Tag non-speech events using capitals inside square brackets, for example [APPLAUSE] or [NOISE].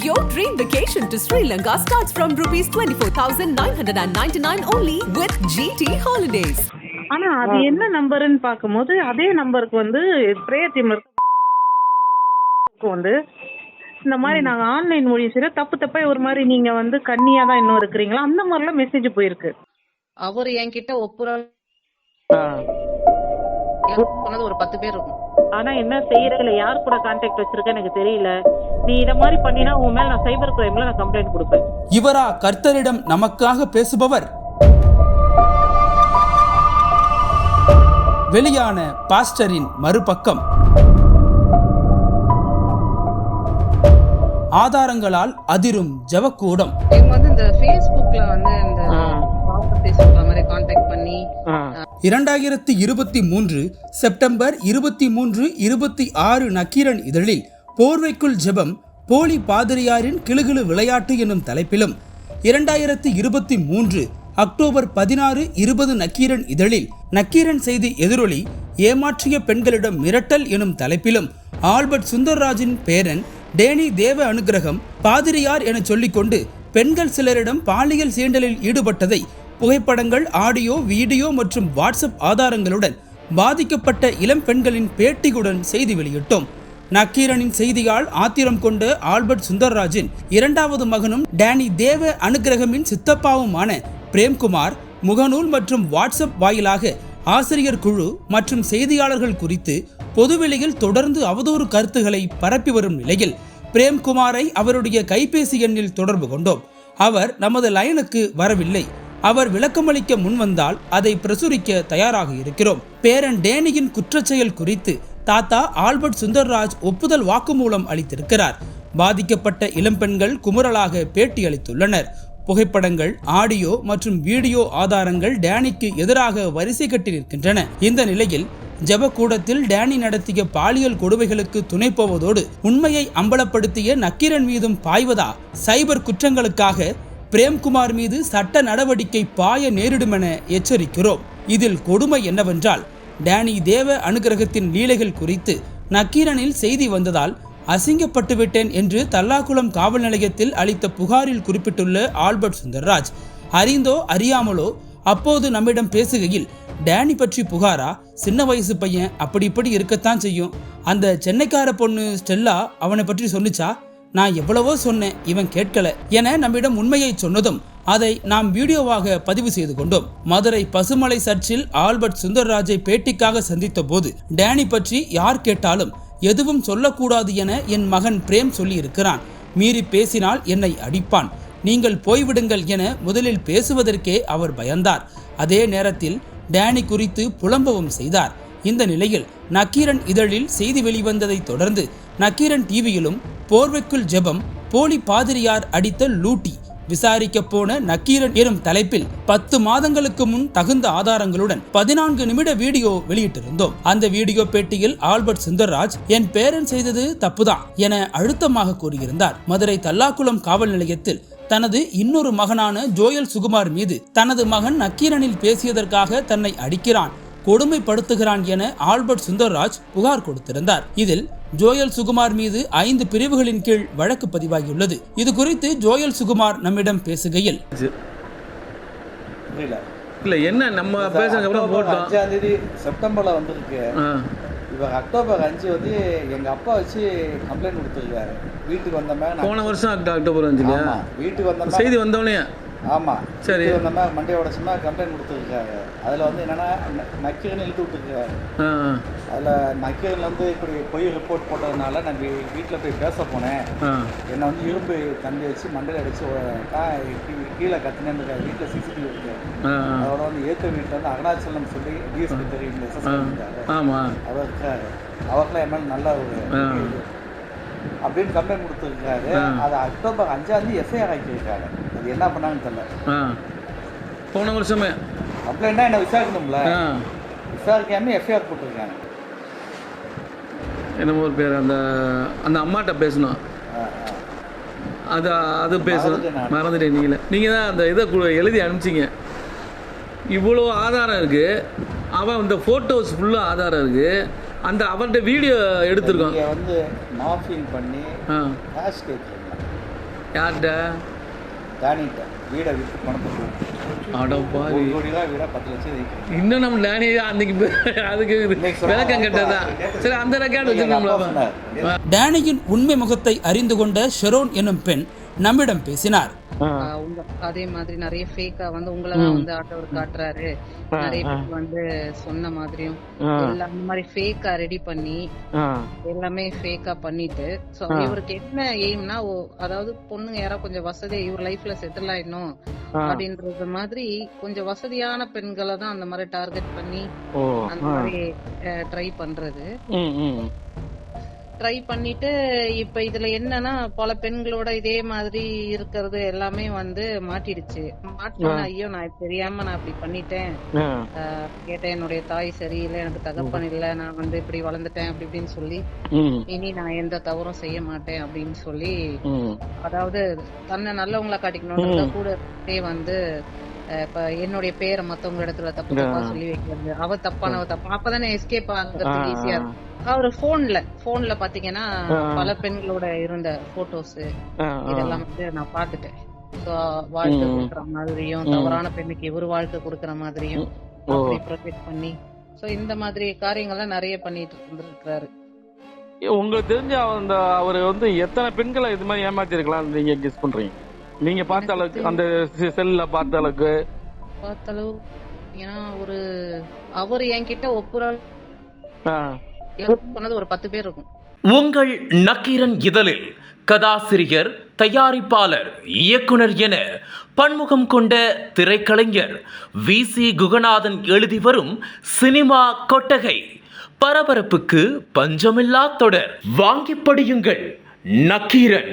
Your dream vacation to Sri Lanka starts from rupees 24,999 only with GT Holidays. ஆனா அது என்ன நம்பர்னு பார்க்கும்போது அதே நம்பருக்கு வந்து பிரேயர் இருக்க. [LAUGHS] வந்து இந்த மாதிரி நாங்க ஆன்லைன் மூலியம் சரி தப்பு தப்பா ஒரு மாதிரி நீங்க வந்து கன்னியா தான் இன்னும் இருக்கிறீங்களா? அந்த மாதிரிலாம் மெசேஜ் போயிருக்கு. அவர் என்கிட்ட ஒப்புற சொன்னது ஒரு பத்து பேர் இருக்கும். ஆனா என்ன செய்யறதுல யார் கூட கான்டாக்ட் வச்சிருக்க? எனக்கு தெரியல. நீ இத மாதிரி பண்ணினா உன் மேல நான் சைபர் கிரைம்ல நான் கம்ப்ளைண்ட் கொடுப்பேன். இவரா கர்த்தரிடம் நமக்காக பேசுபவர். வெளியான பாஸ்டரின் மறுபக்கம். ஆதாரங்களால் அதிரும் ஜெபக்கூடம். இவங்க வந்து இந்த ஃபேஸ்புக்ல வந்து இந்த சொல்ற மாதிரி கான்டாக்ட் பண்ணி இரண்டாயிரத்தி இருபத்தி மூன்று செப்டம்பர் இருபத்தி மூன்று இருபத்தி ஆறு நக்கீரன் இதழில் போர்வைக்குள் ஜெபம் போலி பாதிரியாரின் கிளுகிழு விளையாட்டு என்னும் தலைப்பிலும் இரண்டாயிரத்தி இருபத்தி மூன்று அக்டோபர் பதினாறு இருபது நக்கீரன் இதழில் நக்கீரன் செய்தி எதிரொலி ஏமாற்றிய பெண்களிடம் மிரட்டல் எனும் தலைப்பிலும் ஆல்பர்ட் சுந்தர்ராஜின் பேரன் டேனி தேவ அனுக்கிரகம் பாதிரியார் என சொல்லிக்கொண்டு பெண்கள் சிலரிடம் பாலியல் சீண்டலில் ஈடுபட்டதை புகைப்படங்கள் ஆடியோ வீடியோ மற்றும் வாட்ஸ்அப் ஆதாரங்களுடன் பாதிக்கப்பட்ட இளம் பெண்களின் பேட்டியுடன் செய்தி வெளியிட்டோம். நக்கீரனின் செய்தியால் ஆத்திரம் கொண்ட ஆல்பர்ட் சுந்தர்ராஜின் இரண்டாவது மகனும் டேனி தேவ அனுக்கிரகமின் சித்தப்பாவுமான பிரேம்குமார் முகநூல் மற்றும் வாட்ஸ்அப் வாயிலாக ஆசிரியர் குழு மற்றும் செய்தியாளர்கள் குறித்து பொதுவெளியில் தொடர்ந்து அவதூறு கருத்துக்களை பரப்பி வரும் நிலையில் பிரேம்குமாரை அவருடைய கைபேசி எண்ணில் தொடர்பு கொண்டோம். அவர் நமது லைனுக்கு வரவில்லை. அவர் விளக்கமளிக்க முன்வந்தால் அதை பிரசுரிக்க தயாராக இருக்கிறோம். பேரன் டேனியின் குற்றச்செயல் குறித்து தாத்தா ஆல்பர்ட் சுந்தர்ராஜ் ஒப்புதல் வாக்குமூலம் அளித்திருக்கிறார். பாதிக்கப்பட்ட இளம்பெண்கள் குமுறலாக பேட்டி அளித்துள்ளனர். புகைப்படங்கள் ஆடியோ மற்றும் வீடியோ ஆதாரங்கள் டேனிக்கு எதிராக வரிசை கட்டி நிற்கின்றன. இந்த நிலையில் ஜபக்கூடத்தில் டேனி நடத்திய பாலியல் கொடுமைகளுக்கு துணை போவதோடு உண்மையை அம்பலப்படுத்திய நக்கீரன் மீதும் பாய்வதா சைபர் குற்றங்களுக்காக பிரேம்குமார் மீது சட்ட நடவடிக்கை பாய நேரிடுமென எச்சரிக்கிறோம். இதில் கொடுமை என்னவென்றால் டேனி தேவ அனுகிரகத்தின் லீலைகள் குறித்து நக்கீரனில் செய்தி வந்ததால் அசிங்கப்பட்டு விட்டேன் என்று தல்லாக்குளம் காவல் நிலையத்தில் அளித்த புகாரில் குறிப்பிட்டுள்ள ஆல்பர்ட் சுந்தர்ராஜ் அறிந்தோ அறியாமலோ? அப்போது நம்மிடம் பேசுகையில் டேனி பற்றி புகாரா? சின்ன வயசு பையன் அப்படி இப்படி இருக்கத்தான் செய்யும். அந்த சென்னைக்கார பொண்ணு ஸ்டெல்லா அவனை பற்றி சொன்னிச்சா? நான் எவ்வளவோ சொன்னேன் இவன் கேட்கல என நம்மிடம் உண்மையை சொன்னதும் அதை நாம் வீடியோவாக பதிவு செய்து கொண்டோம். மதுரை பசுமலை சர்ச்சில் ஆல்பர்ட் சுந்தர்ராஜை பேட்டிக்காக சந்தித்த போது டேனி பற்றி யார் கேட்டாலும் எதுவும் சொல்லக்கூடாது என என் மகன் பிரேம் சொல்லி இருக்கிறான் மீறி பேசினால் என்னை அடிப்பான். நீங்கள் போய்விடுங்கள் என முதலில் பேசுவதற்கே அவர் பயந்தார். அதே நேரத்தில் டேனி குறித்து புலம்பவும் செய்தார். இந்த நிலையில் நக்கீரன் இதழில் செய்தி வெளிவந்ததை தொடர்ந்து நக்கீரன் டிவியிலும் போர்வைக்குள் ஜெபம் போலி பாதிரியார் அடித்த லூட்டி. விசாரிக்க போன நக்கீரன் எனும் தலைப்பில் பத்து மாதங்களுக்கு முன் தகுந்த ஆதாரங்களுடன் பதினான்கு நிமிட வீடியோ வெளியிட்டிருந்தோம். அந்த வீடியோ பேட்டியில் ஆல்பர்ட் சுந்தர்ராஜ் என் பேரன் செய்தது தப்புதான் என அழுத்தமாக கூறியிருந்தார். மதுரை தல்லாக்குளம் காவல் நிலையத்தில் தனது இன்னொரு மகனான ஜோயல் சுகுமார் மீது தனது மகன் நக்கீரனில் பேசியதற்காக தன்னை அடிக்கிறான். கொடுமைப்படுத்துகிறான் என ஆல்பர்ட் சுந்தர்ராஜ் புகார் கொடுத்திருந்தார். இதில் ஜோயல் சுகுமார் மீது ஐந்து பிரிவுகளின் கீழ் வழக்கு பதிவாகியுள்ளது. இது குறித்து ஜோயல் சுகுமார் நம்மிடம் பேசுகையில் இல்ல என்ன நம்ம அஞ்சாம் தேதி செப்டம்பர்ல வந்திருக்கு. இவர் அக்டோபர் அஞ்சு வந்து எங்க அப்பா வச்சு கம்ப்ளைண்ட் கொடுத்துருக்காரு. வீட்டுக்கு வந்த மாதிரி நான் போன வருஷம் அக்டோ- அக்டோபர் அஞ்சுலையா? ஆமா வீட்டுக்கு வந்த செய்தி வந்தோடனே ஆமா. சரி. வந்த மாதிரி மண்டே உடச்சமா கம்ப்ளைண்ட் கொடுத்துருக்காரு. அதுல வந்து என்னன்னா நக்கீரன் இழுத்து விட்டுருக்காரு அதுல நக்கீரன்ல வந்து இப்படி பொய் ரிப்போர்ட் போட்டதுனால நான் வீட்டுல போய் பேச போனேன். என்னை வந்து இரும்பு தண்ணி வச்சு மண்டையில் அடிச்சு கீழே இருக்காரு வீட்டில் சிசிடிவி இருக்கு. அதோட வந்து ஏத்த வீட்டில் வந்து அருணாச்சலம் சொல்லி டிஎஸ்பி தெரியும். ஆ. எஸ்எஸ்பி இருக்காரு ஆமா. அவர் இருக்காரு. அவருக்குலாம் என் மேல நல்ல ஒரு. அப்படின்னு கம்ப்ளைண்ட் கொடுத்துருக்காரு. அது அக்டோபர் அஞ்சாம் தேதி எஃப்ஐஆர் ஆக்கியிருக்காரு அது என்ன பண்ணாங்கன்னு தெரியல. போன வருஷமே. கம்ப்ளைண்ட்னா என்ன விசாரிக்கணும்ல? விசாரிக்காம எஃப்ஐஆர் போட்டிருக்காங்க. என்னமோ ஒரு பேர்? அந்த அந்த அம்மாட்ட பேசணும். அது அது பேசணும் மறந்துட்டேன் நீங்களே நீங்கள். தான் அந்த இதை எழுதி அனுப்பிச்சிங்க. இவ்வளோ ஆதாரம் இருக்குது அவன் இந்த ஃபோட்டோஸ் ஃபுல்லாக ஆதாரம் இருக்குது அந்த அவன்கிட்ட வீடியோ எடுத்திருக்கோம் வந்து மாஃபிங் பண்ணி ஆ. யார்கிட்ட? டேனிட்ட வீடை பணத்தை கோடி பத்து லட்சம் இன்னும் நம்ம நானே அன்னைக்கு அதுக்கு விளக்கம் கேட்டதா? சரி அந்த ரெக்கார்டு வச்சுருக்கோம்ல. டேனியின் உண்மை முகத்தை அறிந்து கொண்ட ஷெரோன் எனும் பெண் நம்மிடம் பேசினார். உங்க அதே மாதிரி நிறைய ஃபேக்கா வந்து உங்களை தான் வந்து ஆட்டோவர் காட்டுறாரு. நிறைய பேர் வந்து சொன்ன மாதிரியும் எல்லாம் அந்த மாதிரி ஃபேக்கா ரெடி பண்ணி எல்லாமே ஃபேக்கா பண்ணிட்டு சோ இவருக்கு என்ன எய்ம்னா அதாவது பொண்ணுங்க யாரோ கொஞ்சம் வசதி இவர் லைஃப்ல செட்டில் ஆயிடணும் அப்படின்றது மாதிரி கொஞ்சம் வசதியான பெண்களை தான் அந்த மாதிரி டார்கெட் பண்ணி அந்த மாதிரி ட்ரை பண்றது. ட்ரை பண்ணிட்டு இப்ப இதுல என்னன்னா பல பெண்களோட இதே மாதிரி இருக்கிறது எல்லாமே வந்து மாட்டிடுச்சு. மாட்டினா ஐயோ நான் தெரியாம நான் இப்படி பண்ணிட்டேன். கேட்டேன் என்னுடைய தாய் சரியில்லை எனக்கு தகப்பன் இல்ல நான் வந்து இப்படி வளர்ந்துட்டேன் அப்படி இப்படின்னு சொல்லி இனி நான் எந்த தவறும் செய்ய மாட்டேன் அப்படின்னு சொல்லி அதாவது தன்னை நல்லவங்களா காட்டிக்கணும்ன்றத கூட வந்து இப்ப என்னுடைய பேரை மத்தவங்க இடத்துல தப்பு தப்பா சொல்லி வைக்கிறது. அவ தப்பானவ தப்பா. அப்பதானே எஸ்கேப் ஆகுறதுக்கு ஈஸியா இருக்கும். அவரு போன்ல போன்ல பாத்தீங்கன்னா பல பெண்களோட இருந்த போட்டோஸ் இதெல்லாம் வந்து நான் பாத்துட்டேன் சோ வாழ்க்கை கொடுக்குற மாதிரியும் தவறான பெண்ணுக்கு இவரு வாழ்க்கை கொடுக்குற மாதிரியும் ப்ரொஜெக்ட் பண்ணி சோ இந்த மாதிரி காரியங்கள்லாம் நிறைய பண்ணிட்டு இருந்திருக்காரு உங்களுக்கு தெரிஞ்ச அந்த அவர் வந்து எத்தனை பெண்களை இது மாதிரி ஏமாத்தி இருக்கலாம் நீங்க கெஸ் பண்றீங்க? நீங்க பார்த்த அளவுக்கு அந்த செல்ல பார்த்த அளவுக்கு. பார்த்த அளவு ஏன்னா ஒரு அவர் என்கிட்ட ஒப்புற ஆ. சொன்னது ஒரு பத்து பேர் இருக்கும். உங்கள் நக்கீரன் இதழில் கதாசிரியர் தயாரிப்பாளர் இயக்குனர் என பன்முகம் கொண்ட திரைக்கலைஞர் வி. சி. குகநாதன் எழுதி வரும் சினிமா கொட்டகை பரபரப்புக்கு பஞ்சமில்லா தொடர். வாங்கி படியுங்கள் நக்கீரன்.